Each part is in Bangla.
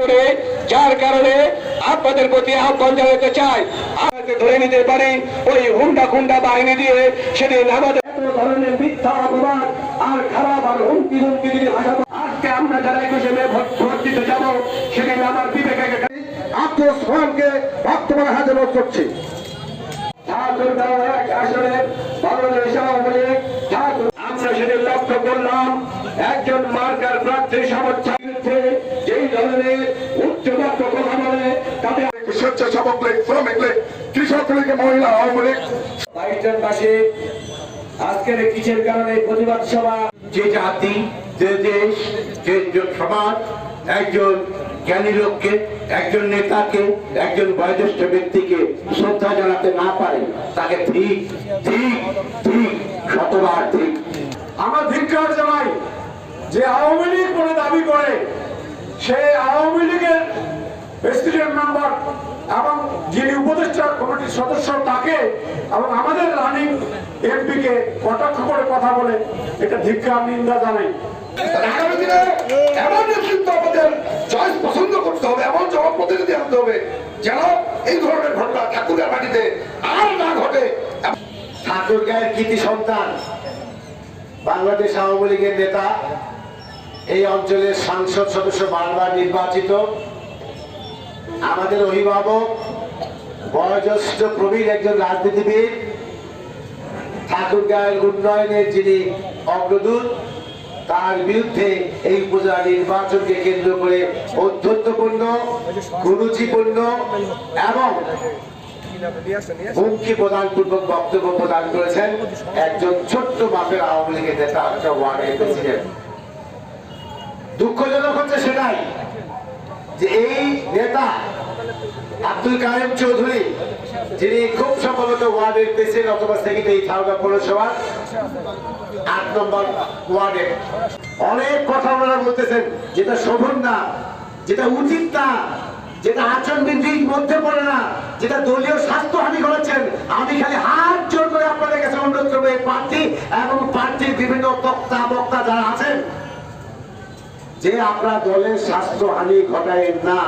করে, যার কারণে আপনাদের প্রতি আহ্বান জানাতে চাই। আমাকে ধরে নিতে পারি, ওই হুন্ডা খুন্ডা বাহিনী দিয়ে সেদিন আমাদের আমরা সেদিন লক্ষ্য করলাম, একজন মার্কার প্রার্থী সমর্থন মহিলা আওয়ামী লীগ বাইশজন পাশে আজকের কিসের কারণে প্রতিবাদ সভা। যে জাতি যে দেশ যে সমাজ একজন জ্ঞানী লোককে একজন নেতাকে একজন বয়োজ্যেষ্ঠ ব্যক্তিকে শ্রদ্ধা জানাতে না পারে তাকে ঠিক ঠিক ঠিক শতবার ঠিক। আমরা ধিক্কার জানাই যে আওয়ামী লীগ বলে দাবি করে সেই আওয়ামী লীগের প্রেসিডেন্ট মেম্বার এবং যিনি উপদেষ্টা কমিটির সদস্য তাকে এবং আমাদের রানিং এমপিকে কটাক্ষ করে কথা বলে এটা ধিক্কার নিন্দা জানাই। আগামী দিনে এমন নেতৃত্ব আমাদের চয়েস পছন্দ করতে হবে এমন আনতে হবে যেন এই ধরনের ঘটনা ঠাকুরের মাটিতে আর না ঘটে। ঠাকুর গায়ের কৃতি সন্তান বাংলাদেশ আওয়ামী লীগের নেতা এই অঞ্চলের সাংসদ সদস্য বারবার নির্বাচিত। আমাদের অভিভাবক, বয়োজ্যেষ্ঠ প্রবীণ একজন রাজনীতিবিদ, ঠাকুর গায়ের উন্নয়নের যিনি অগ্রদূত, তার বিরুদ্ধে এই উপজেলা নির্বাচনকে কেন্দ্র করে অধ্যত্বপূর্ণ কুরুচিপূর্ণ এবং হুমকি প্রদান পূর্বক বক্তব্য প্রদান করেছেন একজন ছোট্ট মাপের আওয়ামী লীগের নেতা ওয়ার্ডের প্রেসিডেন্ট। দুঃখজনক হচ্ছে সেটাই যে এই নেতা আব্দুল কায়েম চৌধুরী, যিনি খুব সম্ভবত ওয়ার্ডের প্রেসিডেন্ট অথবা সেক্রেটারি থাউগা পৌরসভার আট নম্বর ওয়ার্ডে। অনেক কথা ওনারা বলতেছেন, যেটা শোভন না, যেটা উচিত না, যেটা আচরণবিধির মধ্যে পড়ে না, যেটা দলীয় স্বাস্থ্যহানি করেছেন, আমি খালি হাত জোর করে আপনাদের কাছে অনুরোধ করব, এই প্রার্থী এবং প্রার্থীর বিভিন্ন বক্তা বক্তা যারা আছেন, যে আপনারা দলের স্বাস্থ্যহানি ঘটায় না।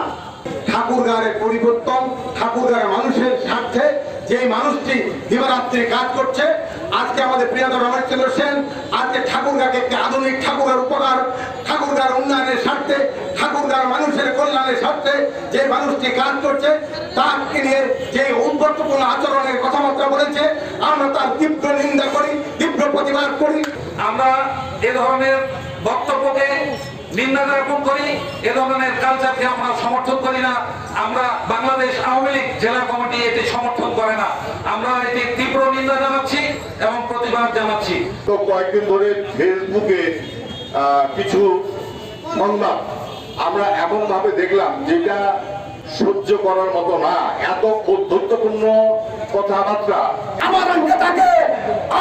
ঠাকুরগাঁয়ের পরিবর্তন ঠাকুরগাঁয়ের মানুষের স্বার্থে যে মানুষটি দিবারাত্রি কাজ করছে, আজকে আমাদের প্রিয়তম রমেশচন্দ্র সেন, আজকে ঠাকুরগাঁকে একটি আধুনিক ঠাকুরের উপকার ঠাকুরগাঁর উন্নয়নের স্বার্থে ঠাকুরগাঁর মানুষের কল্যাণের স্বার্থে যে মানুষটি কাজ করছে তাকে নিয়ে যে উদ্বর্তপূর্ণ আচরণের কথাবার্তা বলেছে, আমরা তার তীব্র নিন্দা করি, তীব্র প্রতিবাদ করি। আমরা এ ধরনের বক্তব্যকে নিন্দা জ্ঞাপন করি এ ধরনের কালচারকে আমরা সমর্থন করি না। আমরা বাংলাদেশ আওয়ামী লীগ জেলা কমিটি এটি সমর্থন করে না। আমরা এটি তীব্র নিন্দা জানাচ্ছি এবং প্রতিবাদ জানাচ্ছি। তো কয়েকদিন ধরে ফেসবুকে আহ, কিছু সংবাদ। আমরা এমন ভাবে দেখলাম যেটা সহ্য করার মতো না। এত উদ্ধত্তপূর্ণ কথাবার্তা। আমার নেতাকে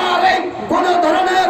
আর এই কোন ধরনের